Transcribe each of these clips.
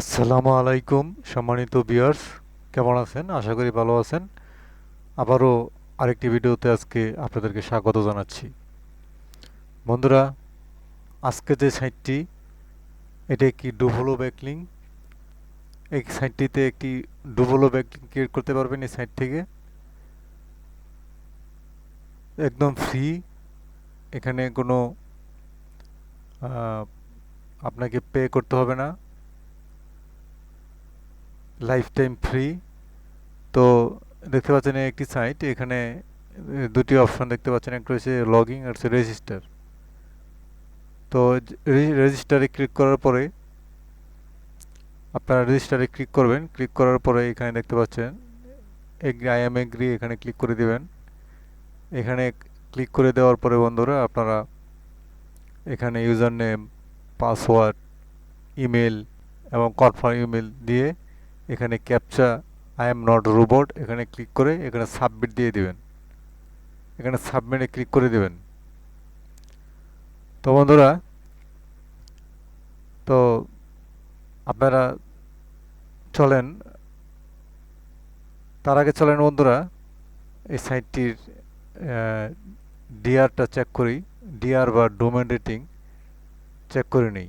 আসসালামু আলাইকুম, সম্মানিত ভিউয়ার্স কেমন আছেন? আশা করি ভালো আছেন। আবারও আরেকটি ভিডিওতে আজকে আপনাদেরকে স্বাগত জানাচ্ছি। বন্ধুরা, আজকে যে সাইটটি এটা একটি ডুভলো ব্যাকলিং এই সাইটটিতে একটি ডুভলো ব্যাকলিং ক্রিয়েট করতে পারবেন এই সাইট থেকে। একদম ফ্রি এখানে কোনো আপনাকে পে করতে হবে না। লাইফ টাইম ফ্রি তো দেখতে পাচ্ছেন একটি সাইট এখানে দুটি অপশন দেখতে পাচ্ছেন। একটা হচ্ছে লগিং আর হচ্ছে রেজিস্টার তো রেজিস্টারে ক্লিক করার পরে, আপনারা রেজিস্টারে ক্লিক করবেন। ক্লিক করার পরে এখানে দেখতে পাচ্ছেন আই এম এগ্রি এখানে ক্লিক করে দিবেন। এখানে ক্লিক করে দেওয়ার পরে বন্ধুরা, আপনারা এখানে ইউজার নেম পাসওয়ার্ড ইমেল এবং কনফার্ম ইমেল দিয়ে এখানে captcha I am not robot এখানে ক্লিক করে এখানে সাবমিট দিয়ে দিবেন। এখানে সাবমিটে ক্লিক করে দেবেন। তো বন্ধুরা, তো আপনারা চলেন। তার আগে চলেন বন্ধুরা, এই সাইটটির ডিআরটা চেক করি। ডিআর বা ডোমেন রেটিং চেক করে নিই।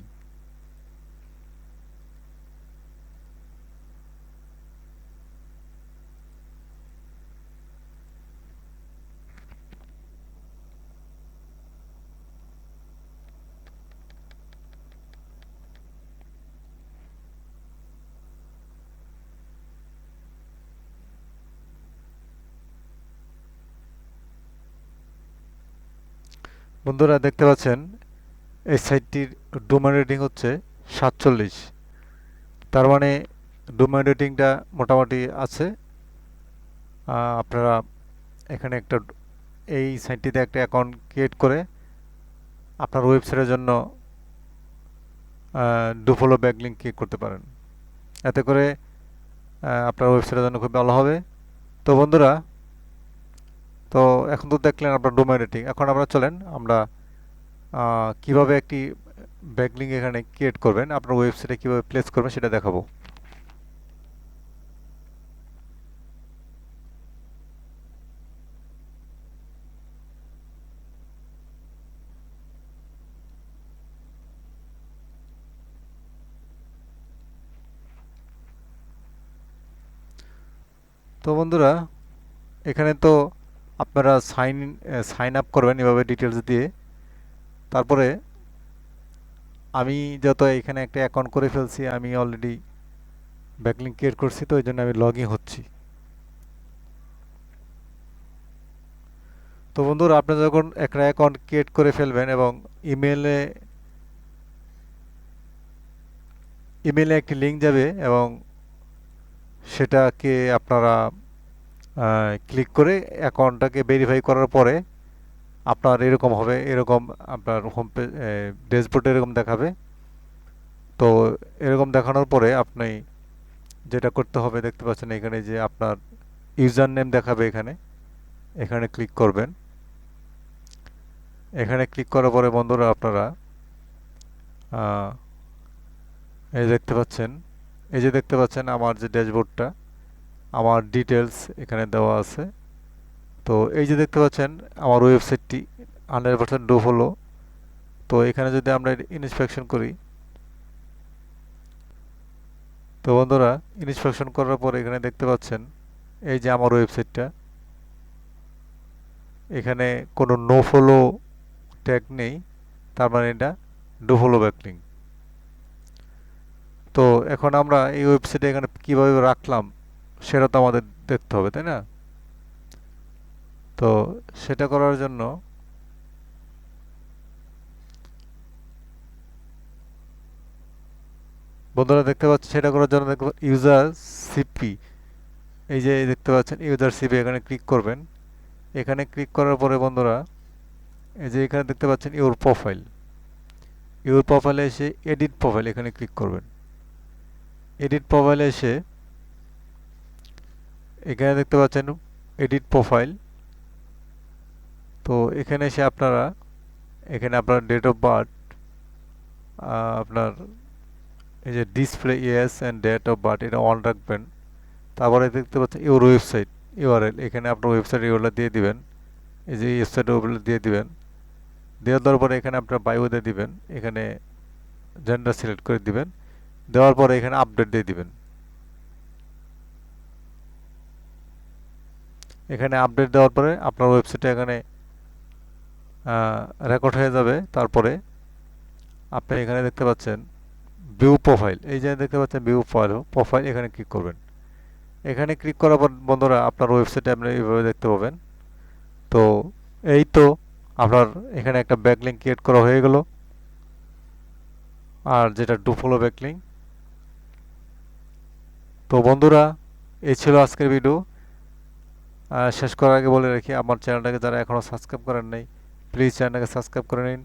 বন্ধুরা দেখতে পাচ্ছেন, এই সাইটটির ডোমেন রেটিং হচ্ছে সাতচল্লিশ। তার মানে ডোমেন রেটিংটা মোটামুটি আছে। আপনারা এখানে একটা, এই সাইটটিতে একটা অ্যাকাউন্ট ক্রিয়েট করে আপনার ওয়েবসাইটের জন্য ডুফলো ব্যাকলিং ক্রিয়েট করতে পারেন। এতে করে আপনার ওয়েবসাইটের জন্য খুব ভালো হবে। তো বন্ধুরা তো এখন তো দেখলেন আপনার ডোমেন রেটিং এখন আমরা চলেন, আমরা কীভাবে একটি ব্যাকলিং এখানে ক্রিয়েট করবেন, আপনার ওয়েবসাইটে কীভাবে প্লেস করবেন সেটা দেখাবো। তো বন্ধুরা, এখানে তো আপনারা সাইন সাইন আপ করবেন এভাবে ডিটেলস দিয়ে। তারপরে আমি যত এখানে একটা অ্যাকাউন্ট করে ফেলছি, আমি অলরেডি ব্যাকলিং ক্রিয়েট করছি, তো ওই জন্য আমি লগ ইন হচ্ছি। তো বন্ধুরা, আপনি যখন একটা অ্যাকাউন্ট ক্রিয়েট করে ফেলবেন এবং ইমেলে ইমেলে একটি লিঙ্ক যাবে এবং সেটাকে আপনারা ক্লিক করে অ্যাকাউন্টটাকে ভেরিফাই করার পরে আপনার এরকম হবে, এরকম আপনার হোম পেজ ড্যাশবোর্ডে এরকম দেখাবে। তো এরকম দেখানোর পরে আপনি যেটা করতে হবে, দেখতে পাচ্ছেন এখানে যে আপনার ইউজার নেম দেখাবে এখানে। এখানে ক্লিক করবেন। এখানে ক্লিক করার পরে বন্ধুরা আপনারা এই দেখতে পাচ্ছেন, এই যে দেখতে পাচ্ছেন আমার যে ড্যাশবোর্ডটা আমার ডিটেলস এখানে দেওয়া আছে। তো এই যে দেখতে পাচ্ছেন, আমার ওয়েবসাইটটি হান্ড্রেড পার্সেন্ট ডুপ হলো। তো এখানে যদি আমরা ইনস্পেকশন করি, তো বন্ধুরা ইনস্পেকশন করার পর এখানে দেখতে পাচ্ছেন, এই যে আমার ওয়েবসাইটটা এখানে কোনো নো ফলো ট্যাগ নেই, তার মানে এটা ডো ফলো ব্যাকলিং তো এখন আমরা এই ওয়েবসাইটে এখানে কীভাবে রাখলাম সেটা তো আমাদের দেখতে হবে, তাই না? তো সেটা করার জন্য বন্ধুরা দেখতে পাচ্ছেন সেটা করার জন্য দেখতে ইউজার সিপি এই যে দেখতে পাচ্ছেন ইউজার সিপি এখানে ক্লিক করবেন। এখানে ক্লিক করার পরে বন্ধুরা, এই যে এখানে দেখতে পাচ্ছেন ইউর প্রোফাইল ইউর প্রোফাইলে এসে এডিট প্রোফাইল এখানে ক্লিক করবেন। এডিট প্রোফাইলে এসে এখানে দেখতে পাচ্ছেন এডিট প্রোফাইল তো এখানে এসে আপনারা, এখানে আপনার ডেট অফ বার্থ আপনার এই যে display yes and date of birth এটা অন রাখবেন। তারপরে দেখতে পাচ্ছেন ইউর ওয়েবসাইট ইউআরএল এখানে আপনার ওয়েবসাইট ইউআরএল দিয়ে দিবেন। এই যে ওয়েবসাইট ওগুলো দিয়ে দিবেন। দেওয়ার দেওয়ার পরে এখানে আপনার বায়ো দিয়ে দিবেন। এখানে জেন্ডার সিলেক্ট করে দিবেন। দেওয়ার পরে এখানে আপডেট দিয়ে দিবেন। এখানে আপডেট দেওয়ার পরে আপনার ওয়েবসাইটে এখানে রেকর্ড হয়ে যাবে। তারপরে আপনি এখানে দেখতে পাচ্ছেন ভিউ প্রোফাইল এই যে দেখতে পাচ্ছেন ভিউ প্রোফাইল প্রোফাইল এখানে ক্লিক করবেন। এখানে ক্লিক করার পর বন্ধুরা আপনার ওয়েবসাইটে আপনি এইভাবে দেখতে পাবেন। তো এই তো আপনার এখানে একটা ব্যাকলিং ক্রিয়েট করা হয়ে গেল। আর যেটা ডুফলো ব্যাকলিং তো বন্ধুরা, এই ছিল আজকের ভিডিও শেষ করার আগে বলে রাখি, আমার চ্যানেলটাকে যারা এখনও সাবস্ক্রাইব করেন নাই প্লিজ চ্যানেলটাকে সাবস্ক্রাইব করে নিন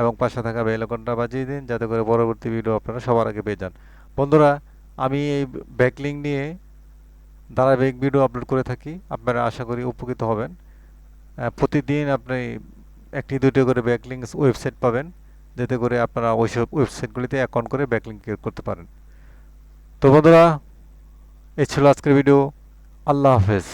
এবং পাশে থাকা বেল আইকনটা বাজিয়ে দিন যাতে করে পরবর্তী ভিডিও আপনারা সবার আগে পেয়ে যান। বন্ধুরা, আমি এই ব্যাকলিং নিয়ে ধারাবাহিক ভিডিও আপলোড করে থাকি। আপনারা আশা করি উপকৃত হবেন। প্রতিদিন আপনি একটি দুটি করে ব্যাকলিং ওয়েবসাইট পাবেন, যাতে করে আপনারা ওইসব ওয়েবসাইটগুলিতে অ্যাকাউন্ট করে ব্যাকলিং ক্রিয়েট করতে পারেন। তো বন্ধুরা, এই ছিল আজকের ভিডিও আল্লাহ হাফেজ।